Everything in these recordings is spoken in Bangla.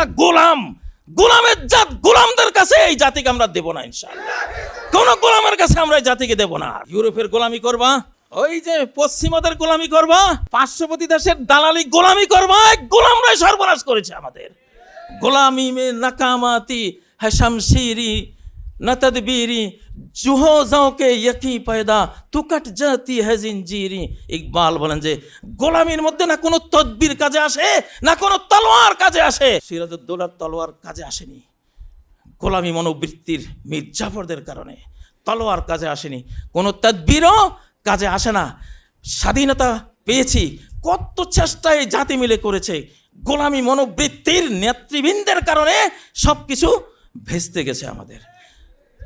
আমরা গোলাম। গোলামের জাত গোলামদের কাছে এই জাতিকে আমরা দেব না ইনশাআল্লাহ। কোন গোলামের কাছে আমরা এই জাতিকে দেব না। ইউরোপের গোলামি করবা, ওই যে পশ্চিমাদের গোলামি করবা, পার্শ্ববর্তী দেশের দালালি গোলামি করবা গোলামরাই সর্বনাশ করেছে আমাদের। গোলামি মে নাকামাতি হ্যাঁ নাতাদবিরি জুহজাও কে ইয়কি পয়দা তুকাট জাতি হে জিঞ্জিরি ইকবাল বলেন যে গোলামির মধ্যে না কোনো তদবির কাজে আসে না কোনো তলোয়ার কাজে আসে সিরাজউদ্দৌলার তলোয়ার কাজে আসেনি গোলামি মনোবৃত্তির মির্জাফরদের কারণে তলোয়ার কাজে আসেনি। কোনো তদবিরও কাজে আসে না। স্বাধীনতা পেয়েছি, কত চেষ্টায় জাতি মিলে করেছে। গোলামি, মনোবৃত্তির নেতৃবৃন্দের কারণে সব কিছু ভেস্তে গেছে আমাদের।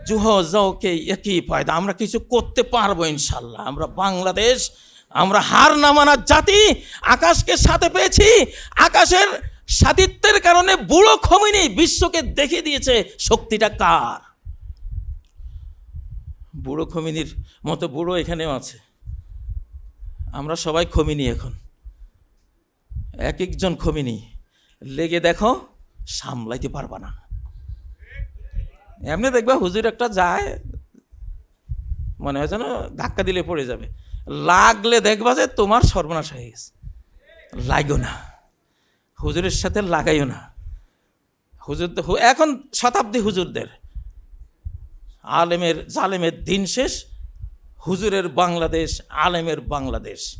জুহ জওকে একই ফায়দা, আমরা কিছু করতে পারব ইনশাল্লাহ। আমরা বাংলাদেশ, আমরা হার না মানার জাতি, আকাশকে সাথে পেয়েছি, আকাশের সাতিত্বের কারণে বুড়ো খমিনি বিশ্বকে দেখিয়ে দিয়েছে, শক্তিটা কার? বুড়ো খমিনির মতো বুড়ো এখানেও আছে। আমরা সবাই খমিনি এখন। এক একজন খমিনি। লেগে দেখো, সামলাইতে পারবা না। এমনি দেখবা হুজুর একটা যায়, মনে হয় যেন ধাক্কা দিলে পড়ে যাবে। লাগলে দেখবা যে তোমার সর্বনাশ হয়ে গেছে। লাগো না। হুজুরের সাথে লাগাইও না। হুজুর এখন শতাব্দী হুজুরদের। আলেমের, জালেমের দিন শেষ, হুজুরের বাংলাদেশ, আলেমের বাংলাদেশ।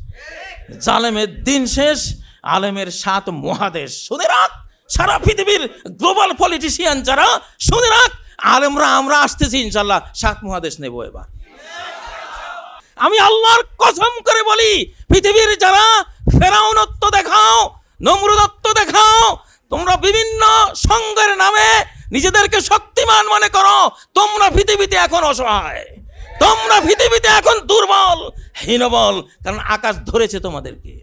জালেমের দিন শেষ, আলেমের সাত মহাদেশ। শুনে রাখ, সারা পৃথিবীর গ্লোবাল পলিটিশিয়ান যারা, শুনে রাখ আলেমরা, আমরা আসতেছি, ইনশাল্লাহ সাত মহাদেশ নেব এবার। আমি আল্লাহর কসম করে বলি, পৃথিবীর যারা ফেরাউনত্ব দেখাও, নমরুদত্ব দেখাও, তোমরা বিভিন্ন সঙ্গের নামে নিজেদেরকে শক্তিমান মনে করো, তোমরা পৃথিবীতে এখন অসহায়। তোমরা পৃথিবীতে এখন দুর্বল, হীনবল, কারণ আকাশ ধরেছে তোমাদেরকে।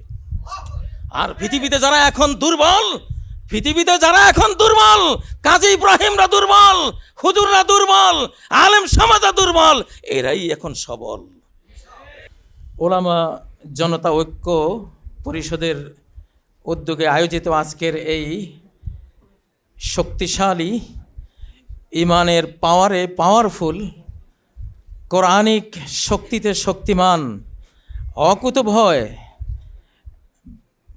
আর পৃথিবীতে যারা এখন দুর্বল পৃথিবীতে যারা এখন দুর্বল, কাজী ইব্রাহিমরা দুর্বল, হুজুররা দুর্বল, আলেম সমাজা দুর্বল, এরাই এখন সবল। ওলামা জনতা ঐক্য পরিষদের উদ্যোগে আয়োজিত আজকের এই শক্তিশালী, ইমানের পাওয়ারে পাওয়ারফুল কোরআনিক শক্তিতে শক্তিমান, অকুতভয়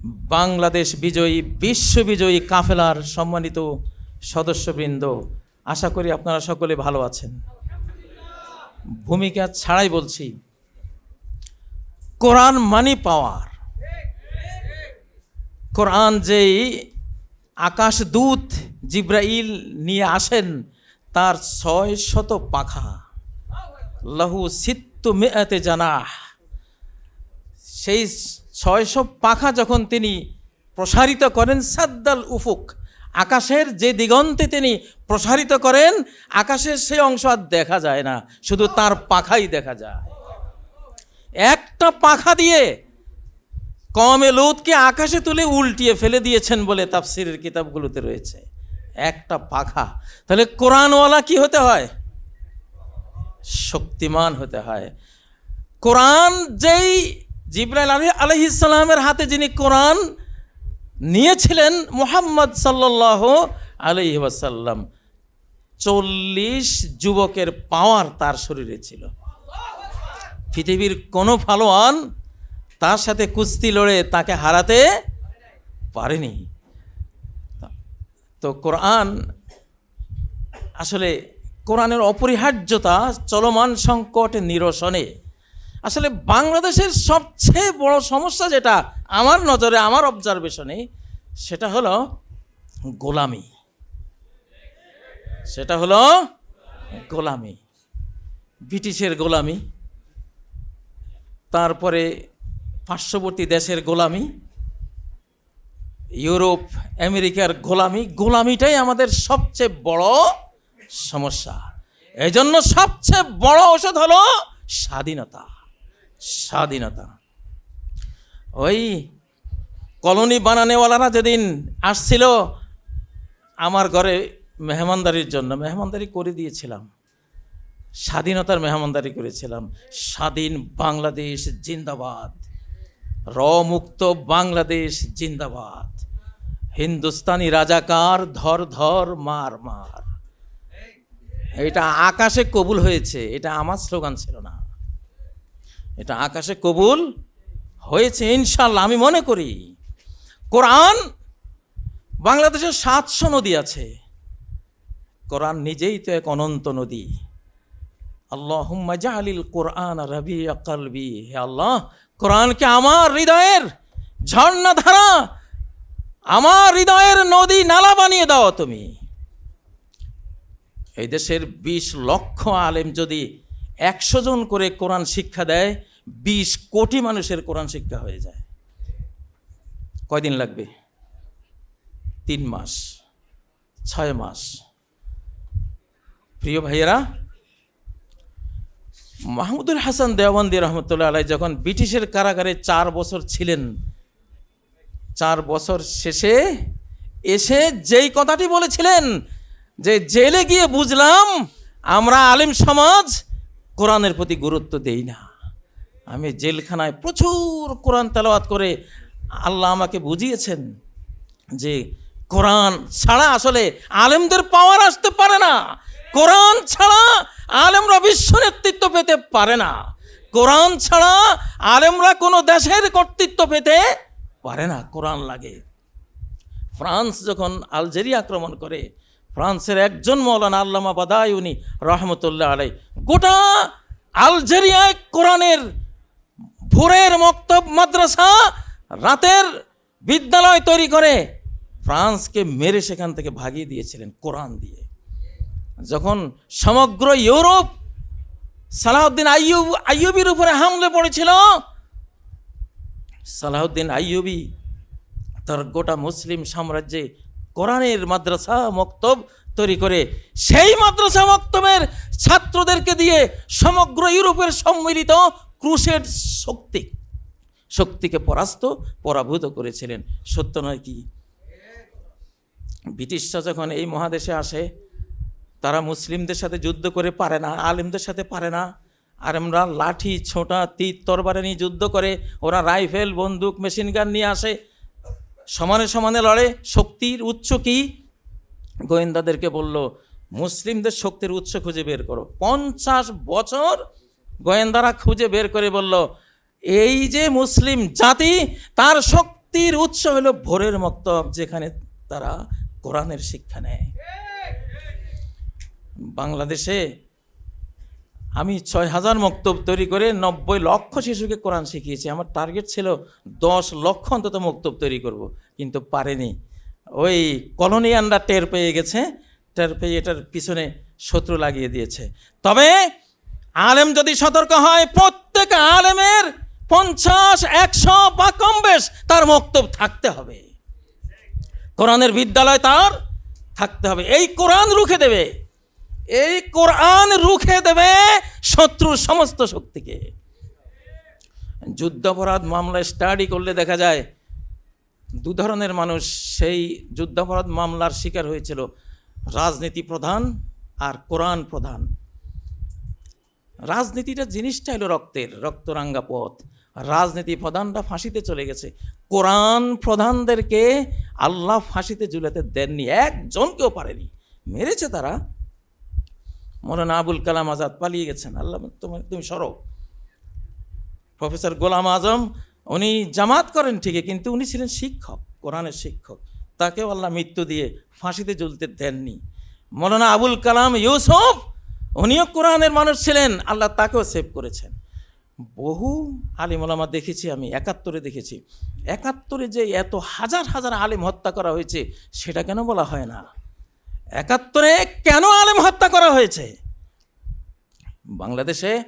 বাংলাদেশ বিজয়ী, বিশ্ববিজয়ী কাফেলার সম্মানিত সদস্যবৃন্দ, আশা করি আপনারা সকলে ভালো আছেন। ভূমিকা ছাড়াই বলছি, কোরআন মানি পাওয়ার। কোরআন যেই আকাশ দূত জিব্রাইল নিয়ে আসেন, তার ছয় শত পাখা, লাহু সিত্তু মেয়াতে জানাহ। সেই ছয়শো পাখা যখন তিনি প্রসারিত করেন, সাদ্দাল উফুক, আকাশের যে দিগন্তে তিনি প্রসারিত করেন, আকাশের সেই অংশ আর দেখা যায় না, শুধু তার পাখাই দেখা যায়। একটা পাখা দিয়ে কমে লুতকে আকাশে তুলে উল্টিয়ে ফেলে দিয়েছেন বলে তাফসিরের কিতাবগুলোতে রয়েছে। একটা পাখা। তাহলে কোরআনওয়ালা কি হতে হয়? শক্তিমান হতে হয়। কোরআন যেই জিব্রাইল আলী আলহিসাল্লামের হাতে যিনি কোরআন নিয়েছিলেন মোহাম্মদ সাল্লাহ আলহি ওয়াসাল্লাম, চল্লিশ যুবকের পাওয়ার তার শরীরে ছিল। পৃথিবীর কোনো ফালোয়ান তার সাথে কুস্তি লড়ে তাকে হারাতে পারেনি। তো কোরআন আসলে কোরআনের অপরিহার্যতা চলমান সংকট নিরসনে আসলে বাংলাদেশের সবচেয়ে বড় সমস্যা যেটা আমার নজরে, আমার অবজারভেশনে সেটা হলো গোলামি। সেটা হলো গোলামি। ব্রিটিশের গোলামি, তারপরে পার্শ্ববর্তী দেশের গোলামি, ইউরোপ, আমেরিকার গোলামি, গোলামিটাই আমাদের সবচেয়ে বড় সমস্যা। এই জন্য সবচেয়ে বড় ওষুধ হলো স্বাধীনতা। স্বাধীনতা। ওই কলোনি বানানেওয়ালারা যেদিন আসছিল, আমার ঘরে মেহমানদারির জন্য, মেহমানদারি করে দিয়েছিলাম। স্বাধীনতার মেহমানদারি করেছিলাম। স্বাধীন বাংলাদেশ জিন্দাবাদ। র মুক্ত বাংলাদেশ জিন্দাবাদ। হিন্দুস্তানি রাজাকার ধর ধর মার মার। এটা আকাশে কবুল হয়েছে, এটা আমার স্লোগান ছিল না। এটা আকাশে কবুল হয়েছে ইনশাল্লাহ আমি মনে করি। কোরআন বাংলাদেশে সাতশো নদী আছে। কোরআন নিজেই তো এক অনন্ত নদী। আল্লাহ জালিল কোরআন রবি কলবি। হে আল্লাহ কোরআনকে আমার হৃদয়ের ঝর্ণা ধারা আমার হৃদয়ের নদী নালা বানিয়ে দাও তুমি। এই দেশের বিশ লক্ষ আলেম যদি একশো জন করে কোরআন শিক্ষা দেয়, বিশ কোটি মানুষের কোরআন শিক্ষা হয়ে যায়। কয়দিন লাগবে? তিন মাস, ছয় মাস। প্রিয় ভাইয়েরা, মাহমুদুল হাসান দেওয়ান্দি রহমতুল্লাহ আলাই যখন ব্রিটিশের কারাগারে চার বছর ছিলেন, চার বছর শেষে এসে যেই কথাটি বলেছিলেন, যে জেলে গিয়ে বুঝলাম, আমরা আলিম সমাজ কোরআনের প্রতি গুরুত্ব দেই না। আমি জেলখানায় প্রচুর কোরআন তেলাওয়াত করে আল্লাহ আমাকে বুঝিয়েছেন যে কোরআন ছাড়া আসলে আলেমদের পাওয়ার আসতে পারে না। কোরআন ছাড়া আলেমরা বিশ্ব নেতৃত্ব পেতে পারে না। কোরআন ছাড়া আলেমরা কোনো দেশের কর্তৃত্ব পেতে পারে না। কোরআন লাগে। ফ্রান্স যখন আলজেরিয়া আক্রমণ করে ফ্রান্সের একজন মৌলানা আল্লামা বাদায়ুনি রহমতুল্লাহ আলাই গোটা আলজেরিয়ায় কোরআনের ভোরের মক্তব মাদ্রাসা রাতের বিদ্যালয় তৈরি করে, ফ্রান্সকে মেরে সেখান থেকে ভাগিয়ে দিয়েছিলেন কোরআন দিয়ে। যখন সমগ্র ইউরোপ সালাহউদ্দিন আইয়ুব, আইয়ুবির উপরে হামলে পড়েছিল, সালাহউদ্দিন আইয়ুবি তার গোটা মুসলিম সাম্রাজ্যে কোরআনের মাদ্রাসা মক্তব তৈরি করে, সেই মাদ্রাসা মক্তবের ছাত্রদেরকে দিয়ে সমগ্র ইউরোপের সম্মিলিত ক্রুশের শক্তি, শক্তিকে পরাস্ত, পরাভূত করেছিলেন। সত্য নয় কি? ব্রিটিশরা যখন এই মহাদেশে আসে, তারা মুসলিমদের সাথে যুদ্ধ করে পারে না, আলিমদের সাথে পারে না। আর আমরা লাঠি, ছোটা, তীর, তরবারে নিয়ে যুদ্ধ করে, ওরা রাইফেল, বন্দুক, মেশিন গান নিয়ে আসে। সমানে সমানে লড়ে, শক্তির উৎস কি? গোয়েন্দাদেরকে বলল, মুসলিমদের শক্তির উৎস খুঁজে বের করো। পঞ্চাশ বছর গোয়েন্দারা খুঁজে বের করে বলল, এই যে মুসলিম জাতি, তার শক্তির উৎস হলো ভোরের মক্তব, যেখানে তারা কোরআনের শিক্ষা নেয়। বাংলাদেশে আমি ছয় হাজার মক্তব তৈরি করে নব্বই লক্ষ শিশুকে কোরআন শিখিয়েছি। আমার টার্গেট ছিল দশ লক্ষ অন্তত মক্তব তৈরি করব। কিন্তু পারেনি। ওই কলোনিয়ানরা টের পেয়ে গেছে, টের পেয়ে এটার পিছনে শত্রু লাগিয়ে দিয়েছে। তবে আলেম যদি সতর্ক হয়, প্রত্যেক আলেমের পঞ্চাশ, একশো বা কম বেশ তার মক্তব থাকতে হবে। কোরআনের বিদ্যালয় তার থাকতে হবে। এই কোরআন রুখে দেবে। এই কোরআন রুখে দেবে শত্রুর সমস্ত শক্তিকে। যুদ্ধাপরাধ মামলায় স্টাডি করলে দেখা যায়, দু ধরনের মানুষ সেই যুদ্ধাপরাধ মামলার শিকার হয়েছিল, রাজনীতি প্রধান আর কোরআন প্রধান। রাজনীতিটা জিনিসটা হলো রক্তের রক্তরাঙ্গা পথ। রাজনীতি প্রধানরা ফাঁসিতে চলে গেছে। কোরআন প্রধানদেরকে আল্লাহ ফাঁসিতে ঝুলাতে দেননি, একজনকেও পারেনি। মেরেছে তারা মৌলানা আবুল কালাম আজাদ পালিয়ে গেছেন। আল্লাহ তোমার তুমি সরো। প্রফেসর গোলাম আজম, উনি জামাত করেন ঠিকই, কিন্তু উনি ছিলেন শিক্ষক, কোরআনের শিক্ষক। তাকেও আল্লাহ মৃত্যু দিয়ে ফাঁসিতে জ্বলতে দেননি। মৌলানা আবুল কালাম ইউসুফ, উনিও কোরআনের মানুষ ছিলেন, আল্লাহ তাকেও সেভ করেছেন। বহু আলিম ওলামা দেখেছি আমি, একাত্তরে দেখেছি। একাত্তরে যে এত হাজার হাজার আলিম হত্যা করা হয়েছে, সেটা কেন বলা হয় না? একাত্তরে কেন আলেম হত্যা করা হয়েছে? বাংলাদেশে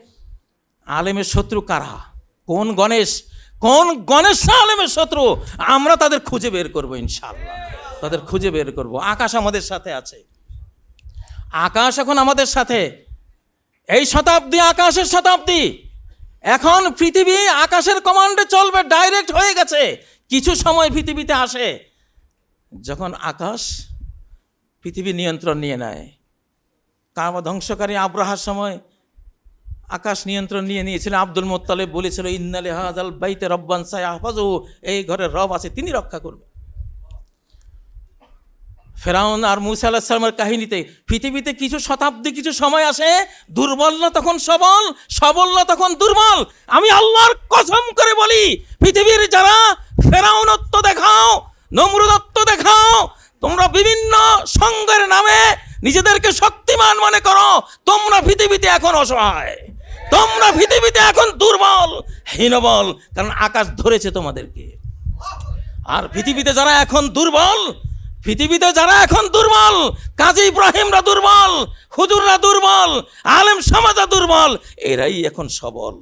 আলেমের শত্রু কারা? কোন গণেশ? কোন গণেশ আলেমের শত্রু? আমরা তাদের খুঁজে বের করব ইনশাল্লাহ তাদের খুঁজে বের করব। আকাশ আমাদের সাথে আছে। আকাশ এখন আমাদের সাথে। এই শতাব্দী আকাশের শতাব্দী। এখন পৃথিবী আকাশের কমান্ডে চলবে ডাইরেক্ট হয়ে গেছে। কিছু সময় পৃথিবীতে আসে। যখন আকাশ পৃথিবী নিয়ন্ত্রণ নিয়ে নেয়। কাবা ধ্বংসকারী আব্রাহার সময় আকাশ নিয়ন্ত্রণ নিয়ে নিয়েছিল আব্দুল মোত্তালেব বলেছিল, ইন্নালে হাজাল বাইতে রব্বান সাই আহফাজু এই ঘরে রব আছে, তিনি রক্ষা করবে ফেরাউন আর মুসা আলাহিসাল্লামের কাহিনীতে পৃথিবীতে কিছু শতাব্দী কিছু সময় আসে, দুর্বল না তখন সবল সবল না তখন দুর্বল। আমি আল্লাহর কসম করে বলি, পৃথিবীর যারা ফেরাউনত্ব দেখাও, নমরুদত্ব দেখাও তোমরা বিভিন্ন সঙ্গের নামে নিজেদেরকে শক্তিমান মনে করো, তোমরা পৃথিবীতে এখন অসহায়। তোমরা পৃথিবীতে এখন দুর্বল, হীনবল, কারণ আকাশ ধরেছে তোমাদেরকে। আর পৃথিবীতে যারা এখন দুর্বল, পৃথিবীতে যারা এখন দুর্বল, কাজী ইব্রাহিমরা দুর্বল, হুজুররা দুর্বল, আলেম সমাজা দুর্বল, এরাই এখন সবল।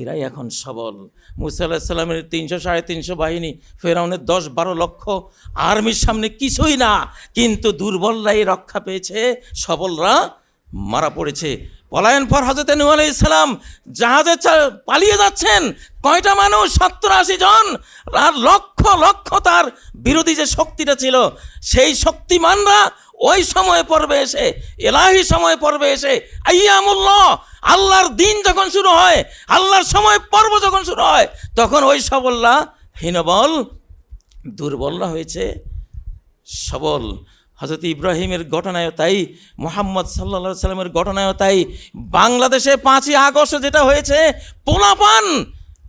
এরাই এখন সবল। মুসা আলাহিসাল্লামের তিনশো, সাড়ে তিনশো বাহিনী, ফেরাউনের দশ, বারো লক্ষ আর্মির সামনে কিছুই না, কিন্তু দুর্বলরাই রক্ষা পেয়েছে, সবলরা মারা পড়েছে। পলায়ন পর হজরত নূ আলাইসালাম জাহাজে পালিয়ে যাচ্ছেন। কয়টা মানুষ? সত্তর, আশি জন। আর লক্ষ লক্ষ তার বিরোধী যে শক্তিটা ছিল, সেই শক্তিমানরা ওই সময় পর্বে এসে, এলাহি সময় পর্বে এসে, আইয়ামুল্লাহ, আল্লাহর দিন যখন শুরু হয়, আল্লাহর সময় পর্ব যখন শুরু হয়, তখন ওই সবলরা হীনবল দুর্বলরা হয়েছে, সবল। হজরত ইব্রাহিমের ঘটনায়ও তাই, মোহাম্মদ সাল্লা সাল্লামের ঘটনায়ও তাই, বাংলাদেশে পাঁচই আগস্ট যেটা হয়েছে, পোলাপান,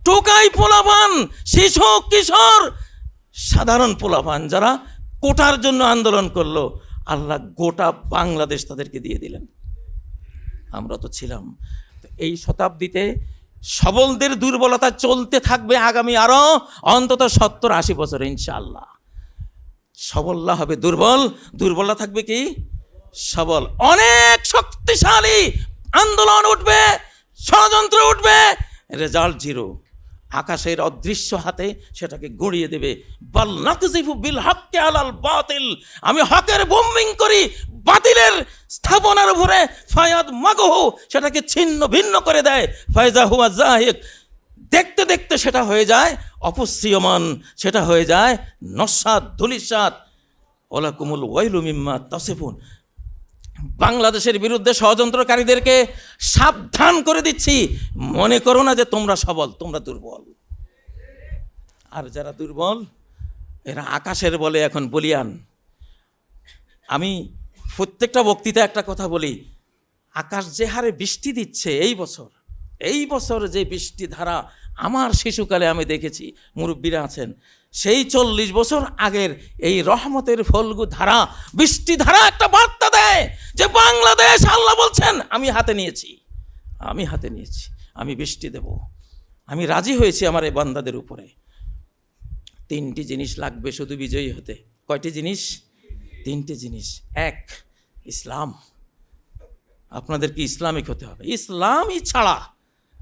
টোকাই পোলাপান, শিশু, কিশোর, সাধারণ পোলাপান যারা কোটার জন্য আন্দোলন করল আল্লাহ গোটা বাংলাদেশ তাদেরকে দিয়ে দিলেন। আমরা তো ছিলাম। এই শতাব্দীতে সবলদের দুর্বলতা চলতে থাকবে আগামী আরও অন্তত সত্তর আশি বছর, ইনশাআল্লাহ। সবলরা হবে দুর্বল। দুর্বলতা থাকবে কি? সবল। অনেক শক্তিশালী আন্দোলন উঠবে, ষড়যন্ত্র উঠবে, রেজাল্ট জিরো। আকাশের অদৃশ্য হাতে সেটাকে গড়িয়ে দেবে। বাল হককে আলাল বাতিল। আমি হকের বোম্বিং করি, বাতিলের স্থাপনার উপরে ফায়াদ মাগহু সেটাকে ছিন্ন ভিন্ন করে দেয়। ফায়জা হুয়া জাহিক দেখতে দেখতে সেটা হয়ে যায় অপসীয়মান সেটা হয়ে যায় নস্বাদ ধুলিসাদ ওলা কুমুল ওয়াইলু মিম্মা তসেফুন। বাংলাদেশের বিরুদ্ধে ষড়যন্ত্রকারীদেরকে সাবধান করে দিচ্ছি। মনে করো না যে তোমরা সবল, তোমরা দুর্বল। আর যারা দুর্বল, এরা আকাশের বলে এখন বলিয়ান। আমি প্রত্যেকটা বক্তৃতা একটা কথা বলি, আকাশ যে হারে বৃষ্টি দিচ্ছে এই বছর এই বছর যে বৃষ্টি ধারা আমার শিশুকালে আমি দেখেছি, মুরব্বীরা আছেন, সেই চল্লিশ বছর আগের এই রহমতের ফলগু ধারা, বৃষ্টি ধারা একটা বার্তা যে বাংলাদেশ, আল্লাহ বলছেন, আমি হাতে নিয়েছি। আমি হাতে নিয়েছি। আমি বৃষ্টি দেব। আমি রাজি হয়েছি আমার এই বান্দাদের উপরে। তিনটি জিনিস লাগবে শুধু বিজয়ী হতে। কয়টি জিনিস? তিনটি জিনিস। এক, ইসলাম। আপনাদেরকে ইসলামিক হতে হবে? ইসলামই ছাড়া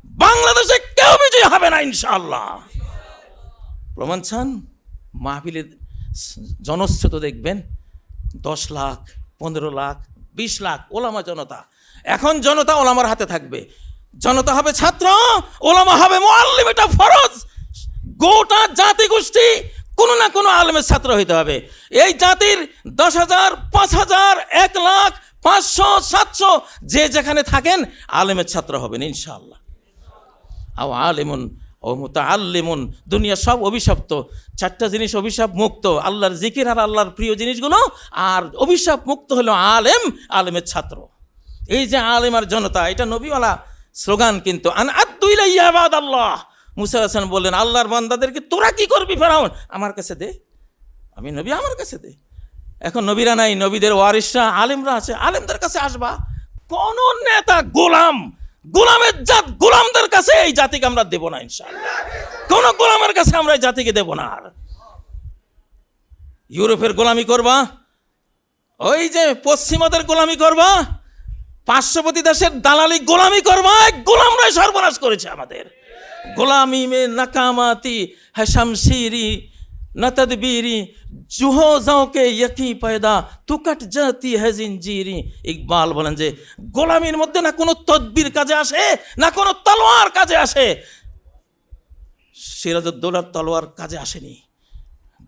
বাংলাদেশে কেউ বিজয় হবে না, ইনশাআল্লাহ। প্রমাণ চান? মাহফিলের জনস্রোত দেখবেন, দশ লাখ পনেরো লাখ, বিশ লাখ, ওলামা জনতা। এখন জনতা ওলামার হাতে থাকবে। জনতা হবে ছাত্র, ওলামা হবে মোয়াল্লিম, এটা ফরজ। গোটা জাতি গোষ্ঠী কোনো না কোনো আলেমের ছাত্র হইতে হবে। এই জাতির দশ হাজার, পাঁচ হাজার, এক লাখ, পাঁচশো, সাতশো, যে যেখানে থাকেন, আলেমের ছাত্র হবেন ইনশাআল্লাহ। আও আলেমন ও মুতা আল্লেমন দুনিয়া সব অভিশপ্ত। চারটা জিনিস অভিশাপ মুক্ত, আল্লাহর জিকির আর আল্লাহর প্রিয় জিনিসগুলো, আর অভিশাপ মুক্ত হলো আলেম, আলেমের ছাত্র। এই যে আলেম আর জনতা, এটা নবীওয়ালা স্লোগান কিন্তু, আন আল্লাহ মুসা হাসান বললেন, আল্লাহর বান্দাদেরকে তোরা কি করবি ফেরাউন? আমার কাছে দে। আমি নবী, আমার কাছে দে। এখন নবীরা নাই, নবীদের ওয়ারিসরা, আলেমরা আছে, আলেমদের কাছে আসবা। কোন নেতা গোলাম গোলামের জাত গোলামদের কাছে এই জাতিকে আমরা দেব না ইনশাআল্লাহ। কোন গোলামের কাছে আমরা এই জাতিকে দেব না আর। ইউরোপের গোলামি করবা, ওই যে পশ্চিমাদের গোলামি করবা, পার্শ্ববর্তী দেশের দালালি গোলামি করবা গোলামরাই সর্বনাশ করেছে আমাদের। গোলামি মে নাকামাতি হশমশিরি নতদবীরি জুহো জাওকে ইয়কি পয়দা তুকট জাতি है জিঞ্জিরি ইকবাল বলেন যে গোলামির মধ্যে না কোনো তদবির কাজে আসে না কোনো তলোয়ার কাজে আসে সিরাজউদ্দৌলার তলোয়ার কাজে আসেনি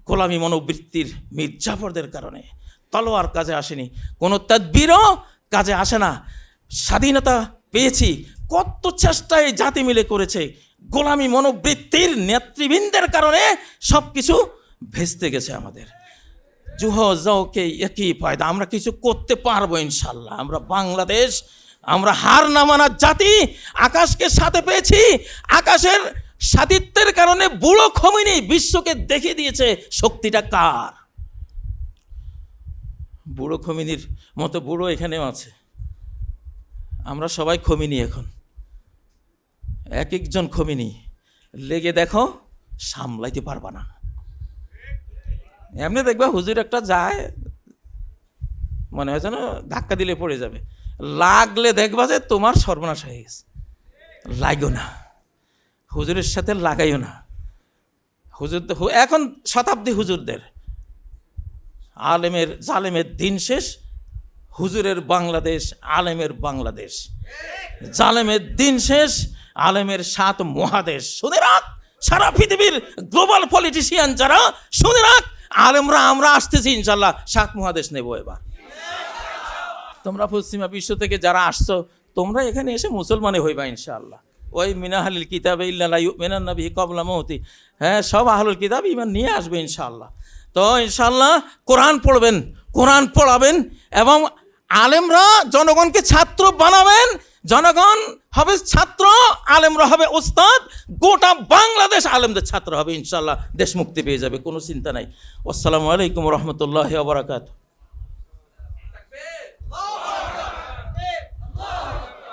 গোলামি মনোবৃত্তির মির্জাফরদের কারণে তলোয়ার কাজে আসেনি। কোনো তদবিরও কাজে আসে না। স্বাধীনতা পেয়েছি। কত চেষ্টা এই জাতি মিলে করেছে। গোলামি মনোবৃত্তির নেতৃবৃন্দের কারণে সব কিছু ভেস্তে গেছে আমাদের। জুহ জওকে একই ফায়দা আমরা কিছু করতে পারব ইনশাল্লাহ। আমরা বাংলাদেশ, আমরা হার না মানার জাতি, আকাশকে সাথে পেয়েছি, আকাশের সাতিত্বের কারণে বুড়ো খমিনি বিশ্বকে দেখিয়ে দিয়েছে, শক্তিটা কার? বুড়ো খমিনির মতো বুড়ো এখানেও আছে। আমরা সবাই খমিনি এখন। এক একজন খমিনি, লেগে দেখো সামলাইতে পারবা না। এমনি দেখবা হুজুর একটা যায়, মনে হয় যেন ধাক্কা দিলে পড়ে যাবে। লাগলে দেখবা যে তোমার সর্বনাশ হয়ে গেছে। লাগো না। হুজুরের সাথে লাগাইও না। হুজুর এখন শতাব্দী হুজুরদের। আলেমের জালেমের দিন শেষ, হুজুরের বাংলাদেশ, আলেমের বাংলাদেশ। জালেমের দিন শেষ আলেমের সাত মহাদেশ। শুনে রাখ, সারা পৃথিবীর গ্লোবাল পলিটিশিয়ান যারা, শুনে রাখ, আলেমরা আমরা আসতেছি ইনশাল্লাহ সাত মহাদেশ নেব এবার। তোমরা পশ্চিমা বিশ্ব থেকে যারা আসছো, তোমরা এখানে এসে মুসলমানে হইবা, ইনশাআল্লাহ। ওই মিনাহালিল কিতাবে ইল্লাহ কবলা মহতি হ্যাঁ সব আহলুল কিতাব ইমান নিয়ে আসবে, ইনশাআল্লাহ। তো ইনশাআল্লাহ, কোরআন পড়বেন, কোরআন পড়াবেন, এবং আলেমরা জনগণকে ছাত্র বানাবেন জনগণ হবে ছাত্র, আলেমরা হবে ওস্তাদ, গোটা বাংলাদেশ আলেমদের ছাত্র হবে ইনশাল্লাহ দেশ মুক্তি পেয়ে যাবে, কোনো চিন্তা নাই। আসসালামু আলাইকুম রহমতুল্লাহ বারাকাতু